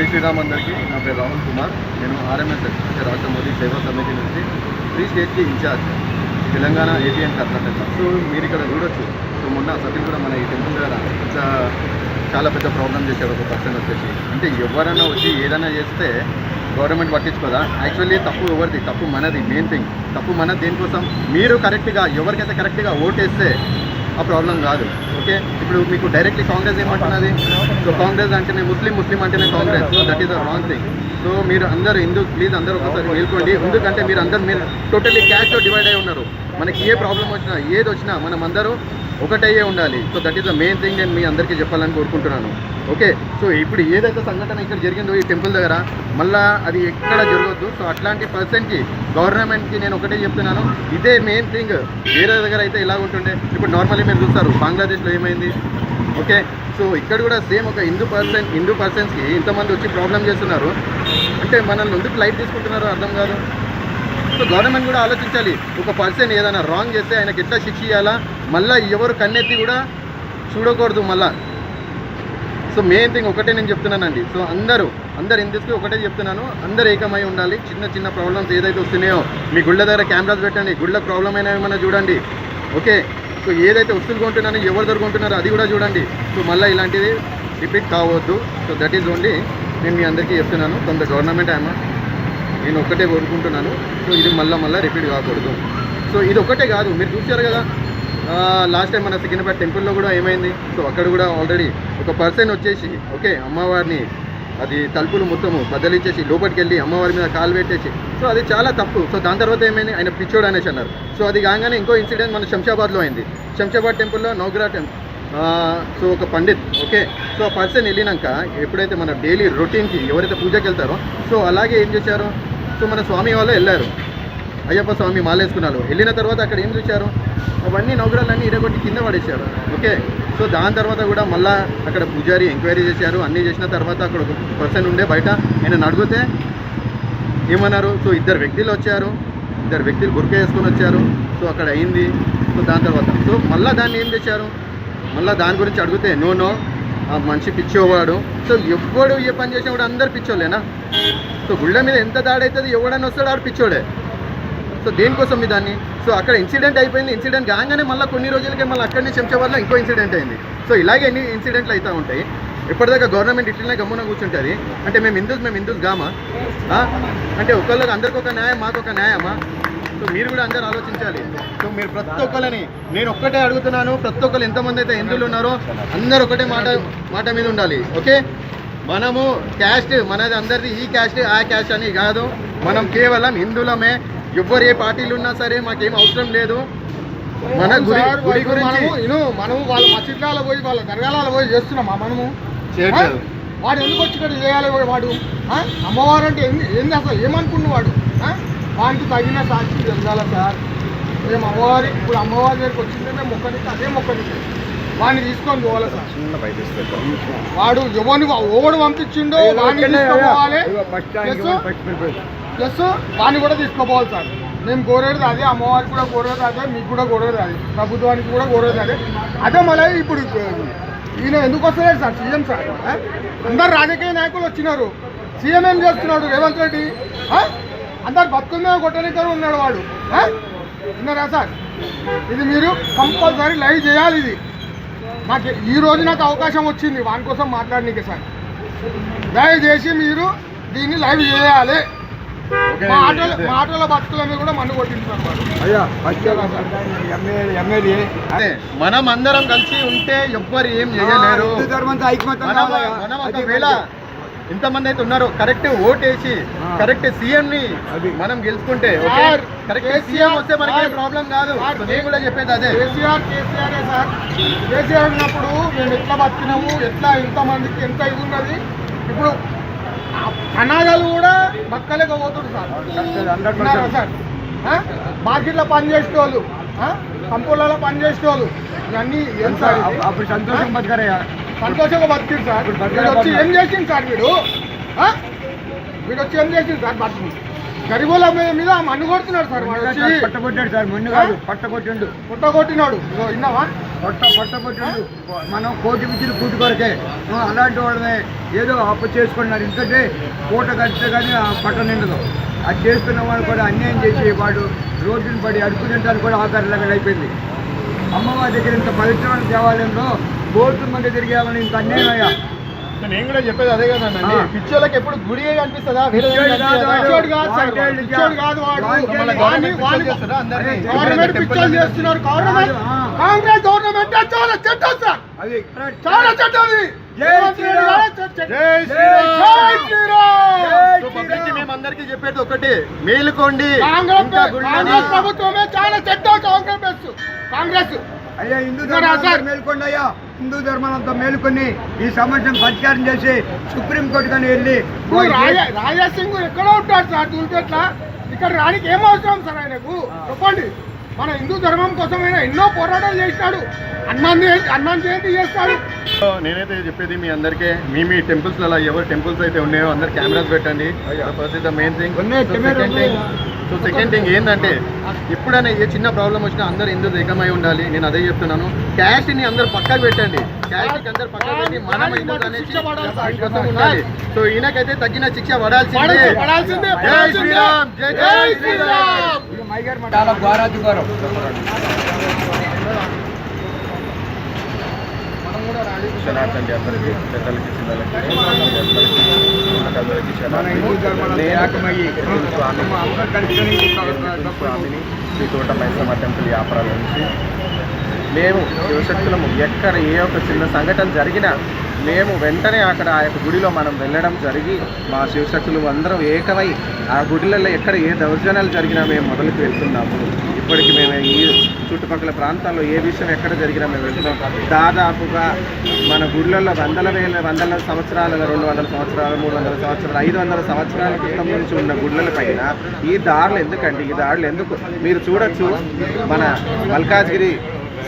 జై శ్రీరామ్ అందరికీ. నా పేరు రాహుల్ కుమార్. నేను ఆర్ఎంఎస్ అంటే రాష్ట్ర మోదీ సేవా సమితి నుంచి త్రీ స్టేట్కి incharge. Telangana ATM Karnataka. So మీరు ఇక్కడ చూడొచ్చు. సో మొన్న సభ్యులు కూడా మన ఈ టెంపుల్ దగ్గర చాలా పెద్ద ప్రాబ్లం చేశారు ఒక పర్సన్ వచ్చేసి. అంటే ఎవరైనా వచ్చి ఏదైనా చేస్తే గవర్నమెంట్ పట్టించుకోదా? యాక్చువల్లీ తప్పు ఎవరిది? తప్పు మనది మెయిన్ థింగ్. తప్పు మనది దేనికోసం? మీరు కరెక్ట్గా ఎవరికైతే కరెక్ట్గా ఓటేస్తే ఆ ప్రాబ్లం కాదు. ఓకే? ఇప్పుడు మీకు డైరెక్ట్లీ కాంగ్రెస్ ఏమంటున్నది? సో కాంగ్రెస్ అంటేనే ముస్లిం ముస్లిం అంటేనే Congress. So that is the wrong thing so మీరు అందరూ హిందూ ప్లీజ్ అందరూ ఒకసారి మేల్కోండి. ఎందుకంటే మీరు అందరు మీరు టోటల్లీ క్యాష్తో డివైడ్ అయి ఉన్నారు. మనకి ఏ ప్రాబ్లం వచ్చినా ఏది వచ్చినా మనం అందరూ ఒకటయ్యే ఉండాలి. So that is the main thing నేను మీ అందరికీ చెప్పాలని కోరుకుంటున్నాను. ఓకే సో ఇప్పుడు ఏదైతే సంఘటన ఇక్కడ జరిగిందో ఈ టెంపుల్ దగ్గర మళ్ళా అది ఎక్కడ జరగద్దు. సో అట్లాంటి పర్సన్కి గవర్నమెంట్కి నేను ఒకటే చెప్తున్నాను. ఇదే మెయిన్ థింగ్ వేరే దగ్గర అయితే ఇలా ఉంటుండే? ఇప్పుడు నార్మల్లీ మీరు చూస్తారు బంగ్లాదేశ్లో ఏమైంది? ఓకే సో ఇక్కడ కూడా సేమ్ ఒక హిందూ పర్సన్ హిందూ పర్సన్స్కి ఇంతమంది వచ్చి ప్రాబ్లం చేస్తున్నారు. అంటే మనల్ని ఎందుకు లైట్ తీసుకుంటున్నారో అర్థం కాదు. సో గవర్నమెంట్ కూడా ఆలోచించాలి. ఒక పర్సన్ ఏదైనా రాంగ్ చేస్తే ఆయనకి ఎట్లా శిక్ష ఇవ్వాలా మళ్ళీ ఎవరు కన్నెత్తి కూడా చూడకూడదు మళ్ళా. సో మెయిన్ థింగ్ ఒకటే నేను చెప్తున్నానండి. సో అందరూ అందరు హిందూస్కి ఒకటే చెప్తున్నాను. అందరు ఏకమై ఉండాలి. చిన్న చిన్న ప్రాబ్లమ్స్ ఏదైతే వస్తున్నాయో మీ గుళ్ళ దగ్గర కెమెరాస్ పెట్టండి. గుళ్ళ ప్రాబ్లం అయినా ఏమైనా చూడండి. ఓకే సో ఏదైతే వస్తువులు కొంటున్నానో ఎవరు దగ్గర కొంటున్నారో అది కూడా చూడండి. సో మళ్ళీ ఇలాంటిది రిపీట్ కావద్దు. సో దట్ ఈజ్ ఓన్లీ నేను మీ అందరికీ చెప్తున్నాను. కొంత గవర్నమెంట్ ఏమో నేను ఒక్కటే కోరుకుంటున్నాను. సో ఇది మళ్ళీ మళ్ళీ రిపీట్ కాకూడదు. సో ఇది ఒకటే కాదు మీరు చూశారు కదా? లాస్ట్ టైం మన సికింద్రాబాద్ టెంపుల్లో కూడా ఏమైంది? సో అక్కడ కూడా ఆల్రెడీ ఒక పర్సన్ వచ్చేసి ఓకే అమ్మవారిని అది తలుపులు మొత్తము బద్దలిచ్చేసి లోపలికి వెళ్ళి అమ్మవారి మీద కాలు పెట్టేసి సో అది చాలా తప్పు. సో దాని తర్వాత ఏమైంది? ఆయన పిచ్చోడు అనేసి అన్నారు. సో అది కాగానే ఇంకో ఇన్సిడెంట్ మన శంషాబాద్లో అయింది. శంషాబాద్ టెంపుల్లో నౌగ్రా టెంపుల్ సో ఒక పండిత్ ఓకే సో ఆ పర్సన్ వెళ్ళినాక ఎప్పుడైతే మన డైలీ రొటీన్కి ఎవరైతే పూజకి వెళ్తారో సో అలాగే ఏం చేశారు? సో మన స్వామి వాళ్ళు వెళ్ళారు. అయ్యప్ప స్వామి మాలేసుకున్నారు. వెళ్ళిన తర్వాత అక్కడ ఏం చూశారు? అవన్నీ నౌకరాలన్నీ ఇరగొట్టి కింద పడేశారు. ఓకే? సో దాని తర్వాత కూడా మళ్ళా అక్కడ పూజారి ఎంక్వైరీ చేశారు. అన్నీ చేసిన తర్వాత అక్కడ ఒక పర్సన్ ఉండే బయట. ఆయన అడిగితే ఏమన్నారు? సో ఇద్దరు వ్యక్తులు వచ్చారు. ఇద్దరు వ్యక్తులు గురక వేసుకొని వచ్చారు. సో అక్కడ అయింది. సో దాని తర్వాత. సో మళ్ళీ దాన్ని ఏం చేశారు? మళ్ళీ దాని గురించి అడిగితే నో నో. ఆ మనిషి పిచ్చోవాడు. సో ఎవ్వడు ఏ పని చేసినా కూడా అందరు పిచ్చోలేనా సో గుళ్ళ మీద ఎంత దాడి అవుతుంది ఎవడన్నా వస్తాడు ఆడు పిచ్చోడే. సో దేనికోసం మీ దాన్ని? సో అక్కడ ఇన్సిడెంట్ అయిపోయింది. ఇన్సిడెంట్ కాగానే మళ్ళీ కొన్ని రోజులకే మళ్ళీ అక్కడి నుంచి శంషాబాద్లో ఇంకో ఇన్సిడెంట్ అయింది. సో ఇలాగే ఎన్ని ఇన్సిడెంట్లు అవుతూ ఉంటాయి. ఇప్పటిదాకా గవర్నమెంట్ ఇట్లనే గమ్మున కూర్చుంటుంది. అంటే మేము హిందూస్ మేము హిందూస్ గామా? అంటే ఒకళ్ళకి అందరికి ఒక న్యాయం మాకు ఒక న్యాయమా? సో మీరు కూడా అందరూ ఆలోచించాలి. సో మీరు ప్రతి ఒక్కరిని నేను ఒక్కటే అడుగుతున్నాను ప్రతి ఒక్కరు ఎంతమంది అయితే హిందువులు ఉన్నారో అందరూ ఒకటే మాట మాట మీద ఉండాలి ఓకే? మనము క్యాస్ట్ మనది అందరిది ఈ క్యాస్ట్ ఆ క్యాస్ట్ అని కాదు. మనం కేవలం హిందువులమే. ఎవ్వరు ఏ పార్టీలు ఉన్నా సరే మాకేం అవసరం లేదు. మన గురి గురి గురించి మనము వాళ్ళ మసీద్లలో పోయి వాళ్ళ దర్గాలలో పోయి చేస్తున్నామా మనము. చేయట్లేదు? వాడు ఎందుకు వచ్చి ఇక్కడ చేయాలి వాడు? అమ్మవారు అంటే ఏంది అసలు? ఏమనుకున్న వాడు ఆ? వానికి తగిన సాక్షి జరగాల సార్. మేము అమ్మవారి ఇప్పుడు అమ్మవారి దగ్గరికి వచ్చిందంటే మొక్కనికి అదే మొక్కనికి వాడిని తీసుకొని పోవాలి సార్. వాడు ఎవరిని ఓడు పంపించిండో వాడిని తీసుకోపోవాలి ప్లస్ వాడిని కూడా తీసుకోపోవాలి సార్. మేము కోరేది అదే అమ్మవారికి కూడా కోరేది అదే మీకు కూడా కోరేది అదే ప్రభుత్వానికి కూడా కోరేది అదే. అదే మళ్ళీ ఇప్పుడు ఈయన ఎందుకు వస్తలేడు సార్? CM sir? అందరు రాజకీయ నాయకులు వచ్చినారు. సీఎం ఏం చేస్తున్నాడు? రేవంత్ రెడ్డి? అందరు బతుకుందా కొట్టనికరు ఉన్నాడు వాడు? విన్నారా సార్? ఇది మీరు కంపల్సరీ లైవ్ చేయాలి ఇది. నాకు ఈ రోజు నాకు అవకాశం వచ్చింది. వాని కోసం మాట్లాడనీకే సార్. దయచేసి మీరు దీన్ని లైవ్ చేయాలి. మా ఆటోల మా ఆటోల బతుకుల మీద కూడా మన్ను కొట్టించారు మనం అందరం కలిసి ఉంటే ఎవ్వరు ఏం చేయలేరు. మనం ఒకవేళ ఇంతమంది అయితే ఉన్నారు. కరెక్ట్ ఓటేసి కరెక్ట్ సీఎం ని మనం గెలుచుకుంటే కరెక్ట్ సీఎం వస్తే మనకి ప్రాబ్లం కాదు. నేను కూడా చెప్పేది అదే. కేసీఆర్ కేసీఆర్ సార్? కేసీఆర్ ఉన్నప్పుడు మేము ఎట్లా బతికినాము ఎట్లా ఇంతమందికి ఎంత ఇది ఉన్నది? ఇప్పుడు అనాథాలు కూడా బతకలేక పోతుంది సార్. సార్? మార్కెట్లో పని చేసేటోళ్ళు ఆ? కంపెనీలలో పని చేసేటోళ్ళు. ఇవన్నీ ఏం సార్ ఇది? అప్పుడు సంతోషం బతకరయ్యా సంతోషంగా బతికిడు సార్. వీడు వచ్చి ఏం చేసింది సార్ వీడు? ఆ? వీడు వచ్చి ఏం చేసింది సార్ బతుకు గరిబోల మీద మన్ను కొడుతున్నాడు సార్ వాడు వచ్చి పట్టగొట్టాడు సార్ మొన్ను కాదు పట్టగొట్టిండు. పుట్ట కొట్టినాడు ఇగో విన్నావా? పొట్ట పొట్ట మనం కోటి మించిన కూటి కొరకే. అలాంటి వాళ్ళని ఏదో అప్పు చేసుకున్నారు. ఎందుకంటే పూట కడితే కానీ ఆ పట్ట నిండదు. అది చేస్తున్న వాళ్ళు కూడా అన్యాయం చేసి వాడు రోడ్డుని పడి అడుక్కునేటానికి కూడా ఆకారం అయిపోయింది అమ్మవారి దగ్గర ఇంత పవిత్రమైన దేవాలయంలో కోర్టు మంది తిరిగేవాళ్ళని ఇంత అన్యాయం అయ్యా నేను కూడా చెప్పేది అదే కదండి ఆ. పిచ్చోళ్ళకి ఎప్పుడు గుడి అనిపిస్తుందా వేరే కాదు కాదు కాదు చేస్తున్నారు. గవర్నమెంట్ ఆ. కాంగ్రెస్ గవర్నమెంట్ చాలా సార్. చాలా చెప్పేది ఒకటి. మేలుకోండి. కాంగ్రెస్ ప్రభుత్వమే చాలా చెడ్డ కాంగ్రెస్. కాంగ్రెస్. అయ్యా హిందూ మేల్కొండి అయ్యా. హిందూ ధర్మాలంతా మేలుకొని ఈ సమస్యను పరిష్కారం చేసి సుప్రీంకోర్టు కానీ వెళ్ళి రాజా సింగ్ ఎక్కడో ఉంటాడు సార్ తూల్పేట్ల ఇక్కడ రానికి ఏం అవసరం సార్ ఆయనకు? చెప్పండి. మన హిందూ ధర్మం కోసం ఆయన ఎన్నో పోరాటాలు చేసినాడు. నేనైతే చెప్పేది మీ అందరికీ మీ మీ టెంపుల్స్ అలా ఎవరు టెంపుల్స్ అయితే ఉన్నాయో అందరు కెమెరాస్ పెట్టండి. First is the main thing second thing so second thing ఏంటంటే ఎప్పుడైనా ఏ చిన్న ప్రాబ్లం వచ్చినా అందరు హిందూస్ ఏకమై ఉండాలి. నేను అదే చెప్తున్నాను. క్యాష్ని అందరు పక్కకు పెట్టండి. క్యాష్ని అందరు పక్కకు పెట్టి మనం ఉండాలి. సో ఈయనకైతే తగ్గిన శిక్ష పడాల్సిందే. జై. శ్రీరామ్ జై జై శ్రీరామ్. చాలా ఘోరాధికారం క్షణార్థండి అందరికీ పెద్దలకి చిన్నలకి అందరికీ కలుసుకొని స్వామిని శ్రీ తోట మైసమ్మ టెంపుల్ వ్యాపారాల నుంచి మేము శివశక్తులము ఎక్కడ ఏ ఒక్క చిన్న సంఘటన జరిగినా మేము వెంటనే అక్కడ ఆ యొక్క గుడిలో మనం వెళ్ళడం జరిగి మా శివశక్తులు అందరం ఏకమై ఆ గుడిలలో ఎక్కడ ఏ దౌర్జన్యాలు జరిగినా మేము మొదలుకు వెళ్తున్నాము. ఇప్పటికి మేము ఈ చుట్టుపక్కల ప్రాంతాల్లో ఏ విషయం ఎక్కడ జరిగినా మేము వెళ్తున్నాం. దాదాపుగా మన గుడిలలో వందల వేల వందల సంవత్సరాల రెండు వందల సంవత్సరాలు మూడు వందల సంవత్సరాలు ఐదు వందల సంవత్సరాల క్రితం నుంచి ఉన్న గుడ్ల పైన ఈ దారులు ఎందుకండి? ఈ దారులు ఎందుకు? మీరు చూడొచ్చు మన మల్కాజ్గిరి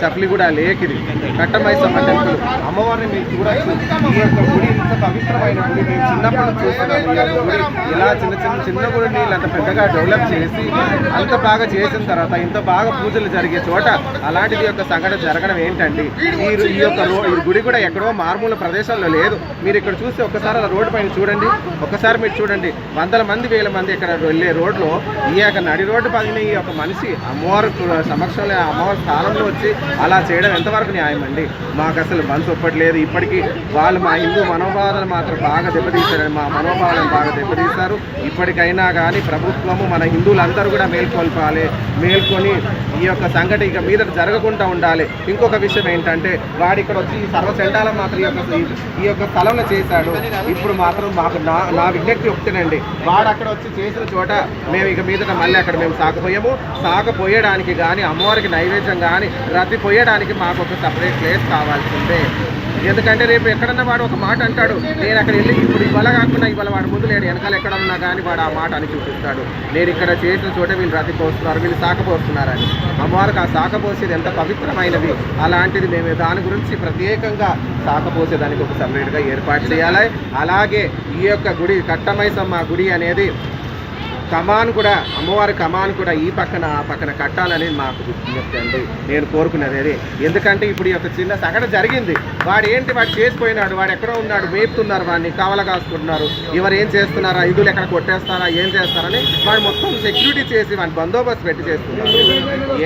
సప్లిగూడ లేక్ ఇది కట్టమైసమ్మ టెంపుల్. అమ్మవారిని మీరు చూడొచ్చు. ఈ యొక్క గుడి ఇంత పవిత్రమైన గుడి. మేము చిన్నప్పుడు నుంచి చూస్తున్నాం ఈ యొక్క గుడి. ఇలా చిన్న చిన్న చిన్న గుడిని అంత పెద్దగా డెవలప్ చేసి అంత బాగా చేసిన తర్వాత ఇంత బాగా పూజలు జరిగే చోట అలాంటిది యొక్క సంఘటన జరగడం ఏంటండి మీరు ఈ యొక్క ఈ గుడి కూడా ఎక్కడో మారుమూల ప్రదేశంలో లేదు. మీరు ఇక్కడ చూస్తే ఒక్కసారి అలా రోడ్డు పైన చూడండి. ఒక్కసారి మీరు చూడండి. వందల మంది వేల మంది ఇక్కడ వెళ్ళే రోడ్లో ఈ యొక్క నడి రోడ్డు పైన ఈ యొక్క మనిషి అమ్మవారు సమక్షంలో అమ్మవారి స్థానంలో వచ్చి అలా చేయడం ఎంతవరకు న్యాయం అండి మాకు అసలు మనసు ఒప్పట్లేదు. ఇప్పటికీ వాళ్ళు మా హిందూ మనోభావాలను మాత్రం బాగా దెబ్బతీశారని మా మనోభావాలను బాగా దెబ్బతీశారు. ఇప్పటికైనా కానీ ప్రభుత్వము మన హిందువులందరూ కూడా మేల్కొల్పాలి. మేల్కొని ఈ యొక్క సంఘటన ఇక మీద జరగకుండా ఉండాలి. ఇంకొక విషయం ఏంటంటే వాడు ఇక్కడ వచ్చి ఈ సర్వచండాలం మాత్రం ఈ యొక్క ఈ- యొక్క స్థలంలో చేశాడు. ఇప్పుడు మాత్రం మాకు నా నా విజ్ఞప్తి ఒకటేనండి వాడు అక్కడ వచ్చి చేసిన చోట మేము ఇక మీద మళ్ళీ అక్కడ మేము సాకపోయాము సాకపోయడానికి కానీ అమ్మవారికి నైవేద్యం కానీ అది పోయడానికి మాకు ఒక సపరేట్ ప్లేస్ కావాల్సిందే. ఎందుకంటే రేపు ఎక్కడన్నా వాడు ఒక మాట అంటాడు నేను అక్కడ వెళ్ళి ఇప్పుడు ఇవాళ కాకుండా ఇవాళ వాడు ముందు లేడు వెనకాల ఎక్కడ ఉన్నా కానీ వాడు ఆ మాట అని చూపిస్తాడు. నేను ఇక్కడ చేసిన చోట వీళ్ళు రతిపోస్తున్నారు వీళ్ళు సాకపోస్తున్నారని అమ్మవారికి ఆ సాకపోసేది ఎంత పవిత్రమైనది. అలాంటిది మేము దాని గురించి ప్రత్యేకంగా సాకపోసేదానికి ఒక సపరేట్గా ఏర్పాటు చేయాలి. అలాగే ఈ యొక్క గుడి కట్టమైసమ్మ గుడి అనేది కమాన్ కూడా అమ్మవారి కమాన్ కూడా ఈ పక్కన ఆ పక్కన కట్టాలని మాకు విజ్ఞప్తి నేను కోరుకున్నది ఎందుకంటే ఇప్పుడు ఈ యొక్క చిన్న సగటు జరిగింది. వాడు ఏంటి వాడు చేసిపోయినాడు వాడు ఎక్కడో ఉన్నాడు మేపుతున్నారు వాడిని కావల కాసుకుంటున్నారు. ఎవరు ఏం చేస్తున్నారా? ఇదులు ఎక్కడ కొట్టేస్తారా? ఏం చేస్తారని వాడు మొత్తం సెక్యూరిటీ చేసి వాడిని బందోబస్తు పెట్టి చేస్తున్నారు.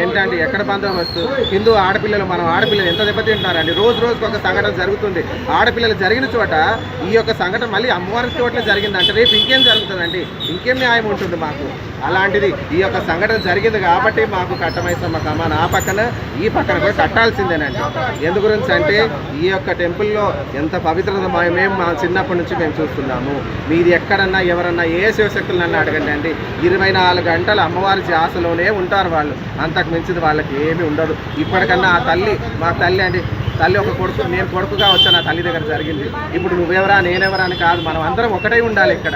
ఏంటంటే ఎక్కడ బందోబస్తు? హిందూ ఆడపిల్లలు మనం ఆడపిల్లలు ఎంత దెబ్బతింటున్నారండి రోజు రోజుకు ఒక సంఘటన జరుగుతుంది. ఆడపిల్లలు జరిగిన చోట ఈ యొక్క సంఘటన మళ్ళీ అమ్మవారి చోట్ల జరిగిందంటే రేపు ఇంకేం జరుగుతుందండి? ఇంకేం న్యాయం ఉంటుంది మాకు? అలాంటిది ఈ యొక్క సంఘటన జరిగింది కాబట్టి మాకు కట్టమైసమ్మ కమాన్ ఆ పక్కన ఈ పక్కన కూడా కట్టాల్సిందేనండి. ఎందు గురించి అంటే ఈ ఈ యొక్క టెంపుల్లో ఎంత పవిత్రత మేము మా చిన్నప్పటి నుంచి మేము చూస్తున్నాము. మీది ఎక్కడన్నా ఎవరన్నా ఏ శివశక్తులు నన్ను అడగండి అండి. ఇరవై నాలుగు గంటలు అమ్మవారి ధ్యాసలోనే ఉంటారు వాళ్ళు. అంతకు మించింది వాళ్ళకి ఏమీ ఉండదు. ఇప్పటికన్నా ఆ తల్లి మా తల్లి అండి తల్లి ఒక కొడుకు నేను కొడుకుగా వచ్చా నా తల్లి దగ్గర జరిగింది. ఇప్పుడు నువ్వెవరా నేనెవరా అని కాదు మనం అందరం ఒకటే ఉండాలి ఇక్కడ.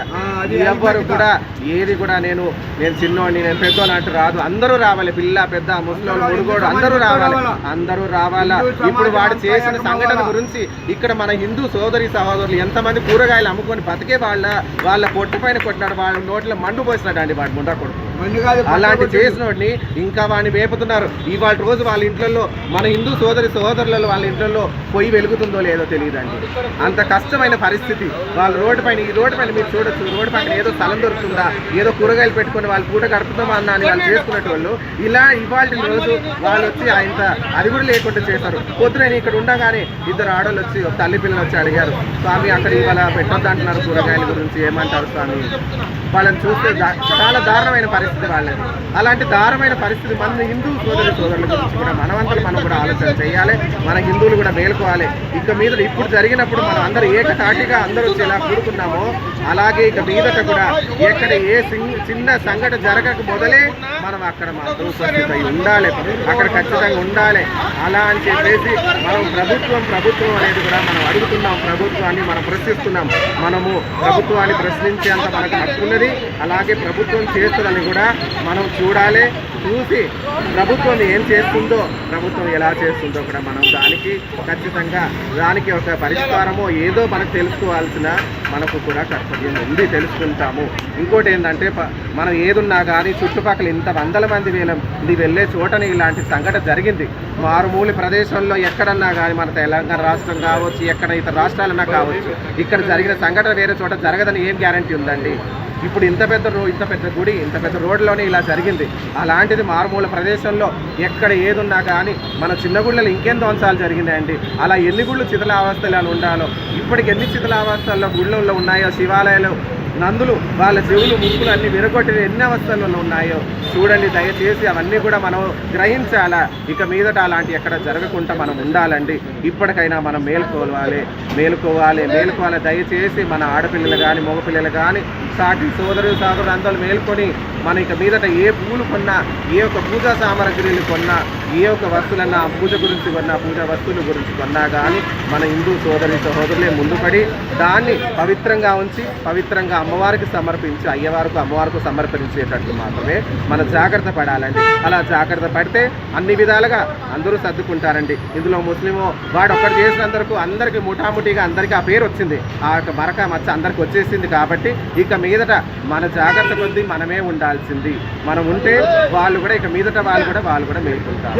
ఎవ్వరు కూడా ఏది కూడా నేను నేను చిన్నోడిని నేను పెద్దోని అంటూ రాదు. అందరూ రావాలి పిల్ల పెద్ద ముసలోళ్ళు ముడుగోడు అందరూ రావాలి. అందరూ రావాలా? ఇప్పుడు వాడు చేసిన సంఘటన గురించి ఇక్కడ మన హిందూ సోదరి సహోదరులు ఎంతమంది కూరగాయలు అమ్ముకొని బతికే వాళ్ళ వాళ్ళ పొట్టు పైన కొట్టినాడు వాళ్ళ నోట్లో మండు పోసినాడు అండి వాడు ముండా కొడుకు. అలాంటి పక్కకు చేసిన వాడిని ఇంకా వాడిని వేపుతున్నారు. ఇవాళ రోజు వాళ్ళ ఇంట్లో మన హిందూ సోదరి సోదరులలో వాళ్ళ ఇంట్లో పొయ్యి వెలుగుతుందో లేదో తెలియదండి. అంత కష్టమైన పరిస్థితి. వాళ్ళు రోడ్డు పైన ఈ రోడ్డు పైన మీరు చూడొచ్చు. రోడ్డు పక్కన ఏదో స్థలం దొరుకుతుందా? ఏదో కూరగాయలు పెట్టుకొని వాళ్ళు పూట గడుపుతామా అన్న అని వాళ్ళు చేసుకునేటోళ్ళు ఇలా ఇవాళ రోజు వాళ్ళు వచ్చి ఇంత అది కూడా లేకుండా చేశారు. పొద్దున ఇక్కడ ఉండగానే ఇద్దరు ఆడోళ్ళు వచ్చి ఒక తల్లి పిల్లలు వచ్చి అడిగారు స్వామి అక్కడ ఇవాళ పెట్టొద్దు అంటున్నారు కూరగాయల గురించి. ఏమంటారు స్వామి? వాళ్ళని చూస్తే చాలా దారుణమైన పరిస్థితి. వాళ్ళది. అలాంటి దారుణమైన పరిస్థితి మన హిందూ సోదరి సోదరుల గురించి కూడా మనమందరం మనం కూడా ఆలోచన చేయాలి. మన హిందువులు కూడా మేలుకోవాలి. ఇక మీద ఇప్పుడు జరిగినప్పుడు మనం అందరూ ఏకతాటిగా అందరూ వచ్చి ఎలా కూడుకున్నామో అలాగే ఇక మీదట కూడా ఎక్కడ ఏ చిన్న సంఘటన జరగక మొదలే మనం అక్కడ మాత్రం స్వస్థత ఉండాలి. అక్కడ ఖచ్చితంగా ఉండాలి. అలా అని చెప్పేసి మనం ప్రభుత్వం ప్రభుత్వం అనేది కూడా మనం అడుగుతున్నాం. ప్రభుత్వాన్ని మనం ప్రశ్నిస్తున్నాం. మనము ప్రభుత్వాన్ని ప్రశ్నించేంత మనకు హక్కు ఉన్నది. అలాగే ప్రభుత్వం చేస్తుందని కూడా మనం చూడాలి చూసి ప్రభుత్వం ఏం చేస్తుందో ప్రభుత్వం ఎలా చేస్తుందో కూడా మనం దానికి ఖచ్చితంగా దానికి ఒక పరిష్కారమో ఏదో మనకు తెలుసుకోవాల్సిన మనకు కూడా కర్తవ్యం ఉంది తెలుసుకుంటాము. ఇంకోటి ఏంటంటే ప- మనం ఏదున్నా కానీ చుట్టుపక్కల ఇంత వందల మంది వేల ఇది వెళ్ళే చోటని ఇలాంటి సంఘటన జరిగింది. మారుమూల ప్రదేశంలో ఎక్కడన్నా కానీ మన తెలంగాణ రాష్ట్రం కావచ్చు ఎక్కడ ఇతర రాష్ట్రాలన్నా కావచ్చు ఇక్కడ జరిగిన సంఘటన వేరే చోట జరగదని ఏం గ్యారంటీ ఉందండి? ఇప్పుడు ఇంత పెద్ద రో ఇంత పెద్ద గుడి ఇంత పెద్ద రోడ్లోనే ఇలా జరిగింది. అలాంటిది మారుమూల ప్రదేశంలో ఎక్కడ ఏదున్నా కానీ మన చిన్న గుళ్ళలో ఇంకేం ధ్వంసాలు జరిగినాయండి? అలా ఎన్ని గుళ్ళు శిథిలావస్థలు అని ఉండాలో ఇప్పటికి ఎన్ని శిథిలావస్థల్లో గుళ్ళల్లో ఉన్నాయో శివాలయాలు నందులు వాళ్ళ చెవులు ముక్కులు అన్ని విరగొట్టిన ఎన్ని అవస్థలలో ఉన్నాయో చూడండి దయచేసి అవన్నీ కూడా మనం గ్రహించాలా? ఇక మీదట అలాంటి ఎక్కడ జరగకుండా మనం ఉండాలండి. ఇప్పటికైనా మనం మేల్కోవాలి మేలుకోవాలి మేలుకోవాలి. దయచేసి మన ఆడపిల్లలు కానీ మగపిల్లలు కానీ సాటి సోదరులు సోదరులు అందరూ మేల్కొని మన ఇక మీదట ఏ పూలు కొన్నా ఏ యొక్క పూజా సామాగ్రిలు కొన్నా ఏ ఒక్క వస్తువులన్నా పూజ గురించి కొన్నా పూజ వస్తువుల గురించి కొన్నా కానీ మన హిందూ సోదరి సహోదరులే ముందుపడి దాన్ని పవిత్రంగా ఉంచి పవిత్రంగా అమ్మవారికి సమర్పించి అయ్యవారికి అమ్మవారికి సమర్పించేటట్టు మాత్రమే మన జాగ్రత్త పడాలండి. అలా జాగ్రత్త పడితే అన్ని విధాలుగా అందరూ సర్దుకుంటారండి. ఇందులో ముస్లిము వాడు ఒక్కడు చేసినందుకు అందరికీ ముఠాముఠిగా అందరికీ ఆ పేరు వచ్చింది. ఆ యొక్క మరక మచ్చ అందరికి వచ్చేసింది కాబట్టి ఇక మీదట మన జాగ్రత్త కొద్దీ మనమే ఉండాల్సింది. మనం ఉంటే వాళ్ళు కూడా ఇక మీదట వాళ్ళు కూడా వాళ్ళు కూడా మేల్కొంటారు.